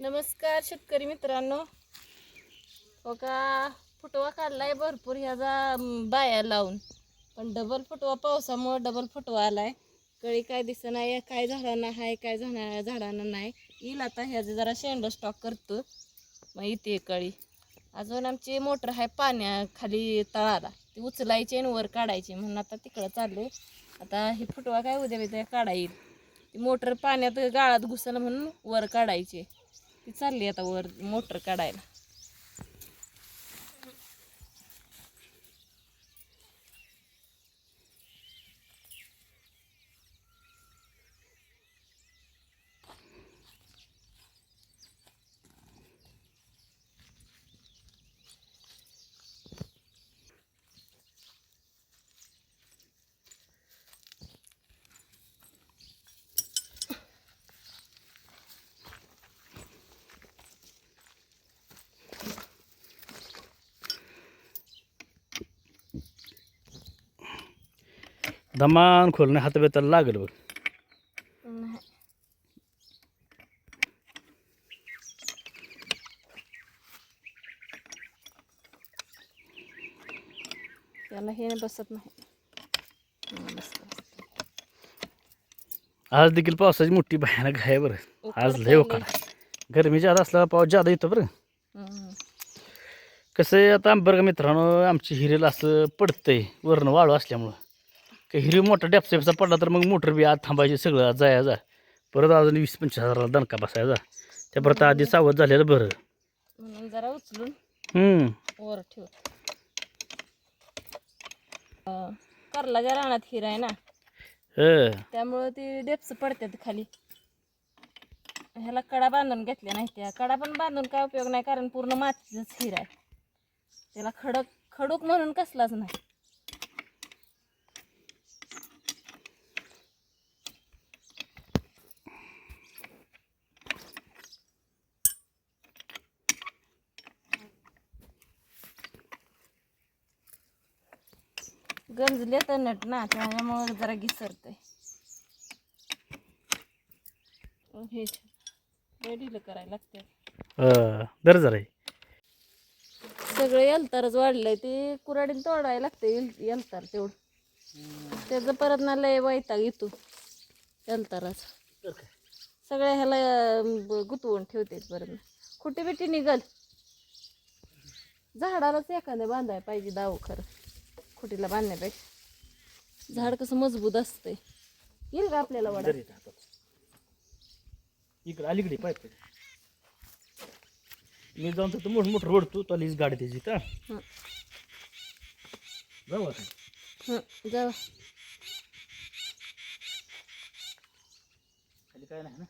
नमस्कार शेतकरी मित्रांनो. हो का फुटवा काढलाय भरपूर ह्याचा बाया लावून. पण डबल फुटवा पावसामुळं डबल फुटवा आलाय. कळी काय दिसत नाही काय झाडांना आहे काय झाडा झाडांना नाही. येईल आता ह्याचं जरा शेंड स्टॉक करतो. मग येते कळी. अजून आमची मोटर आहे पाण्याखाली तळाला. ती उचलायची आणि वर काढायची. म्हणून आता तिकडं चालले आता हे फुटवा काय उद्या बिद्या काढा येईल. ती मोटर पाण्यात गाळात घुसल म्हणून वर काढायची. ती चालली आता वर मोटर काढायला. दमान खोलणे हात बेताला लागल बघ नाही. त्याला हे बसत नाही. आज देखील पावसाची मोठी भयानक आहे बरं आज लय उकाडा गरमी जादा असला पाऊस जादा येतो बरं. कसं आता बरं का मित्रांनो आमची हिरेला असं पडतंय वरनं वाळू असल्यामुळं का हिरी मोठा डॅपचा बिपचा पडला तर मग मोटर बी आत थांबायची सगळं जायचा परत अजून वीस पंचवीस हजाराला दणका बसायचा त्या परत आधी सावध झालेलं बरं. म्हणून जरा उचलून हम्म. वर ठेव. अं, करलाच्या रानात हिर आहे ना? हं. त्यामुळं ती डेप्स पडतात खाली. ह्याला कडा बांधून घेतल्या नाही त्या. कडा पण बांधून काय उपयोग नाही कारण पूर्ण मातीचाच हिर आहे. त्याला खडक खडूक म्हणून कसलाच नाही. गंजले तर नट ना त्यामुळे जरा घिसरतंय. अं, हे करायला लागते. दर जरा आहे. सगळं यलतारच वाढलंय ते कुराडीला तोडायला लागते यलतार तेवढं. त्याचं परत ना लय वैताग येतो यलताराच सगळ्या ह्याला गुतवून ठेवते परत. खुटी बिटी निघल. झाडालाच एखाद्या बांधायला पाहिजे दाव खरं. खुटीला बांधण्यापेक्षा. झाड कसं मजबूत असतंय. येईल का आपल्याला वाडा. इकडं अलीकडे पाईप मी जाऊन तर मोठ मोठं ओढतो तो लीज गाडी त्याची का हं. जाऊ आता. हं, जाऊ खाली काय नाही ना?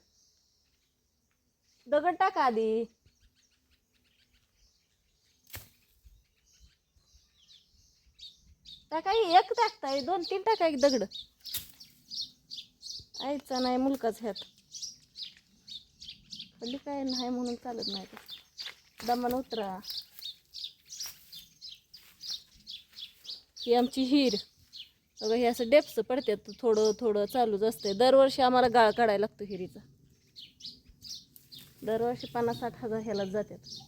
दगड टाका आधी. टाका एक टाकताय दोन तीन टाका एक दगड. आईचा नाही मुलकाच ह्यात. खाली काय नाही म्हणून चालत नाही दमन उतरा. ही आमची हिर. बघा हे असं डेप्स पडतात थोडं थोडं चालूच असते दरवर्षी आम्हाला गाळ काढायला लागतो हिरीचा. दरवर्षी पन्नास साठ हजार ह्यालाच जातात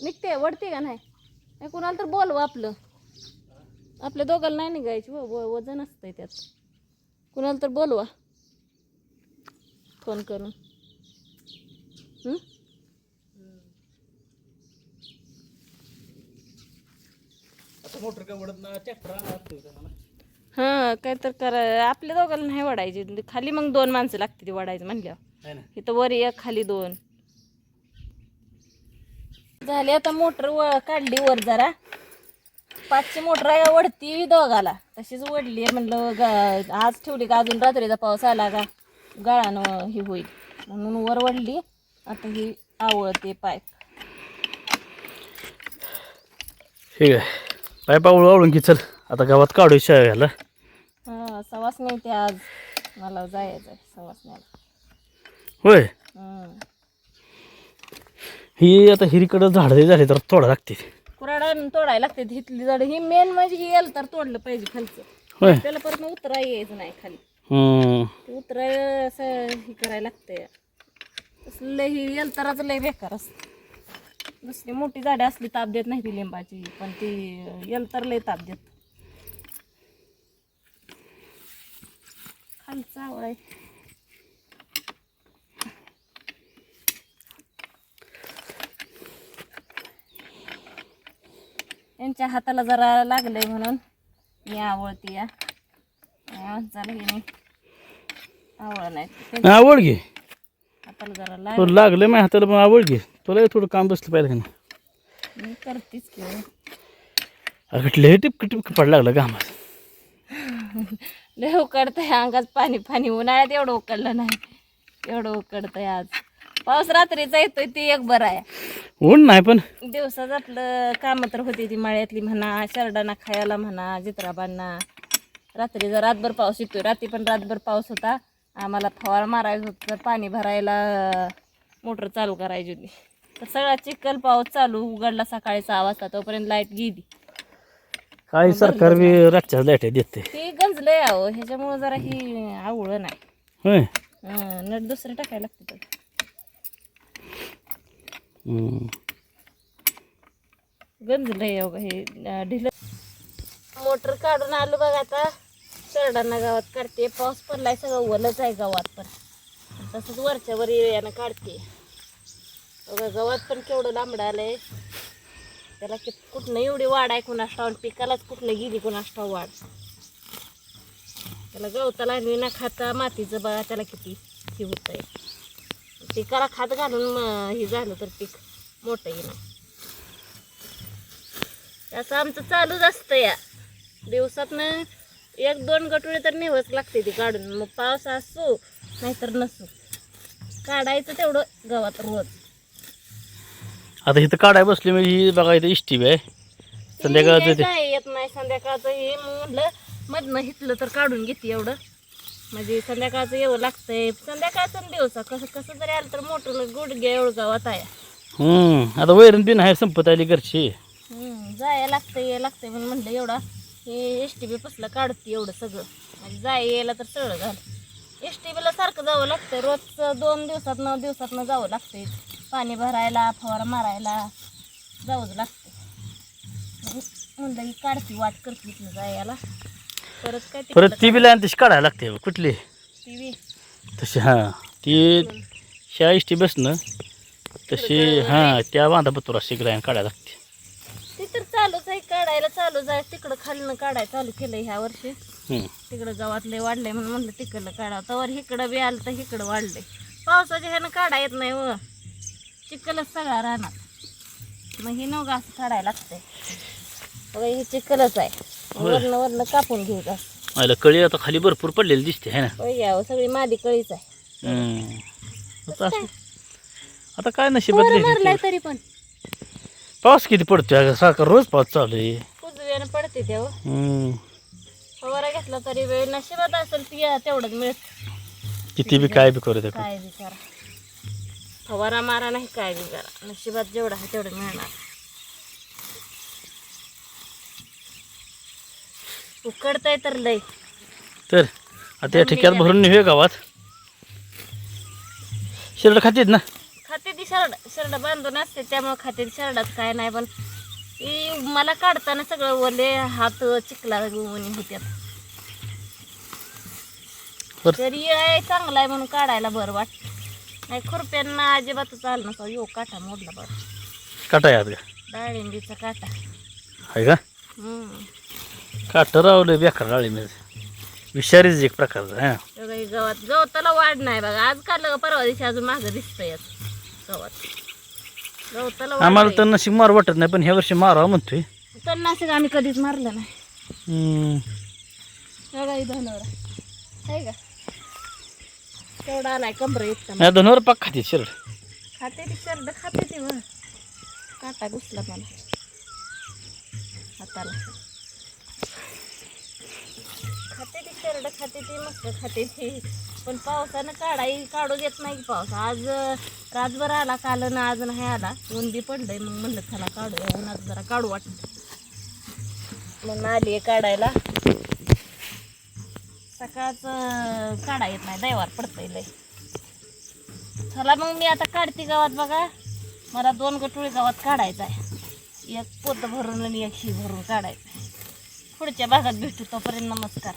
निघते वडते का नाही? नाही कुणाला तर बोलवा आपलं. आपल्या दोघाला नाही निघायची व व- वजन असतंय त्यात. कुणाला तर बोलवा. फोन करून. हं? मोटर काय ओढत ना ट्रॅक्टर हां काय तर करा. आपल्या दोघाला नाही वडायची खाली मग दोन माणसं लागते ती वडायचं म्हणल्यावर. आहे इथं वर एक खाली दोन. झाली. आता मोटर व काढली वर जरा. पाचशे मोटर आहे वडती दोघाला. तशीच वडली म्हणलं गा- आज ठेवली का अजून रात्रीचा पाऊस आला का? गाळानं ही होईल. म्हणून वर वडली. आता ही आवळते पाईप ठीक आहे पाईप आवळू आवळून की चल. आता गावात काढू शाळा घ्यायला. हां सवास नाही ते आज. मला जायचं सवास नाही होय? ही आता हिरीकडं झाडं झाले तर तोडा लागते कुराडा तोडायला लागते. हिथली झाड ही मेन म्हणजे ही याल तर तोडलं पाहिजे खालचं. होय. त्याला परत मग उतरा यायचं नाही खाली. हम्म. ते उतराय असं हे करायला लागतंय. लय ही यंत्राचं लय बेकार असतं. दुसरी मोठी झाडे असली ताप देत नाही ती लिंबाची पण ती यंत्र लय ताप देत. खालचा आवळा आहे. यांच्या हाताला जरा लागलंय म्हणून. मी आवळती या. माणसाला हे नाही. आवळ नाही. त्यांच्या आवड घे. हाताला जरा लागलं माझ्या हाताला पण आवड घे. तुला थोडं काम बसलं पाहिजे का नाही? मी करतेच की हो. अगं लय टिपक टिपक पड लागलं कामात लय उकडतंय अंगात पाणी. पाणी उन्हाळ्यात एवढं उकडलं नाही. एवढं उकडतंय आज. पाऊस रात्रीचा येतोय ती एक बरं आहे. ऊन नाही पण. दिवसात आपलं कामं तर होती ती मळ्यातली म्हणा शरडांना खायला म्हणा जित्राबांना. रात्री जर रातभर पाऊस येतोय रात्री पण रातभर पाऊस होता. आम्हाला फवारा मारायचं होतं तर पाणी भरायला मोटर चालू करायची होती. तर सगळा चिखल पाऊस चालू उघडला सकाळी सहा वाजता तोपर्यंत लाइट गेली. काय सरकार बी रातच्याच लाइट देते. ती गंजलंय अहो ह्याच्यामुळं जरा ही आवळं नाही. होय. हं, नट दुसरे टाकायला लागते त्यात. आहे गंजलंय हे ढिलं. मोटर काढून आलो बघ आता. सरडांना गावात काढते. पाऊस पडलाय सगळं ओलच आहे गावात पण. तसंच वरच्या वर काढते. बघा गावात पण केवढं लांबडं आलंय. त्याला की कुठनं एवढी वाढ आहे कुणास आणि पिकालाच कुठनं गेली कुणास वाढ? त्याला गवताला आणि ना खाता मातीचं बघा त्याला किती हे होत आहे पिकाला खात घालून हे झालं तर पीक मोठं येणं असं आमचं चालूच असतं या. दिवसातनं एक दोन गटोळे तर नेवच लागते ती काढून. मग पाऊस असो नाहीतर नसो. काढायचं तेवढं गावात रोज. आता इथं काढाय बसली म्हणजे ही बघा इथं इष्टी आहे. संध्याकाळचं येत नाही संध्याकाळचं हे म्हणलं मधनं हितलं तर काढून घेते एवढं. म्हणजे संध्याकाळचं येवं लागतंय. संध्याकाळचं दिवसा कसं कसं जरी आलं तर मोठं गुडघ्या एवढं गावात आहे. हम्म आता वैरण बिन आहे संपत आली घरची. हम्म, जायला लागतंय यायला लागतंय म्हणून म्हणलं एवढा. हे एस टी बी पसलं काढते एवढं सगळं. म्हणजे जाय यायला तर सगळं झालं. एस टी बीला सारखं जावं लागतंय. रोजचं दोन दिवसात नऊ दिवसातनं जावं लागतंय. पाणी भरायला फवारा मारायला जावंच लागतंय. मग म्हणलं ही काढती वाट करते इथनं जायला. परत काय परत ती बी लाईन तशी काढायला लागते कुठली? टी तशी हां. ती शा इष्टी बसणं तशी हां त्या बांधा बतुरा अशी लाईन काढायला लागते. ती तर चालूच आहे काढायला चालूच आहे. तिकडं खालनं काढायला चालू केलं ह्या वर्षी. हम्म. तिकडं गावात लय वाढलंय म्हणून म्हणलं तिकडलं काढावं. तवर इकडं बी आलं तर इकडं वाढलंय. पावसाच्या ह्यानं काढा येत नाही व. चिखलच सगळा राहणार. मग ही नवगा असं काढायला लागतंय. बघा हे चिखलच आहे. वरनं वरनं कापून घ्यायचं असं. मला कळी आता खाली भरपूर पडलेली दिसते है ना? होय यावं सगळी मादी कळीच आहे. हम्म. आता असं- आता काय नशीब फवारा बदली मारलाय तरी पण. पाऊस किती पडतोय? अगं सारखा रोज पाऊस चालू आहे. उजव्यानं पडते तेव्हा हम्म. फवारा घेतला तरी वेळ नशिबात असेल ती तेवढंच मिळत. किती बी काय बी करू दे काय बी करा. फवारा मारा नाही काय बी करा. नशिबात जेवढं आहे तेवढं मिळणार. उकडतंय तर लय. तर आता या ठिकाणी भरून निघूया गावात. शिरड खातीत ना? खाते ती शरड शरड बांधून असते त्यामुळे खाते ती शरडात काय नाही पण ती मला काढताना सगळं ओले हात चिखला होत्यात. बरं. तरी आहे चांगला आहे म्हणून काढायला बरं वाटतं नाही खुरप्यांना अजिबात चाललं नसतं यो काटा मोडला बरं. काटा यात का? डाळिंबीचा काटा. आहे का? हम्म. काटा रावलं बेकार मी विषारीच एक प्रकारचा हा. बघा हे गवत गवताला वाढ नाही बघा. आज काढलं का परवा दिवशी अजून माझं दिसतंय गवत. गवताला वाढ आम्हाला. तर नशीब मार वाटत नाही पण ह्या वर्षी मारावं म्हणतोय. तणनाशक आम्ही कधीच मारलं नाही. हम्म. बघा ही धनवरा आहे का? तेवढा आलाय कमर इतका. नाही दोन पाक खाते शिरड. खाते ती शर्ट खाते ती वर काटा घुसला मला हाताला. खाते ती करडं खाते ती मस्त खाते ती. पण पावसानं काढाही काढू देत नाही पाऊस. आज रातभर आला काल ना आज नाही आला. ऊन बी पडलंय मग म्हणलं चला काढूया. उन्हात जरा काढू वाटत. मग आली काढायला. सकाळचं काढा येत नाही. दैवार पडतंय लय. चला मग मी आता काढते गावात बघा. मला दोन गटुळी गावात काढायचा आहे एक पोत भरून आणि एक शी भरून काढायचं पुढच्या भागात भेटू. तोपर्यंत नमस्कार.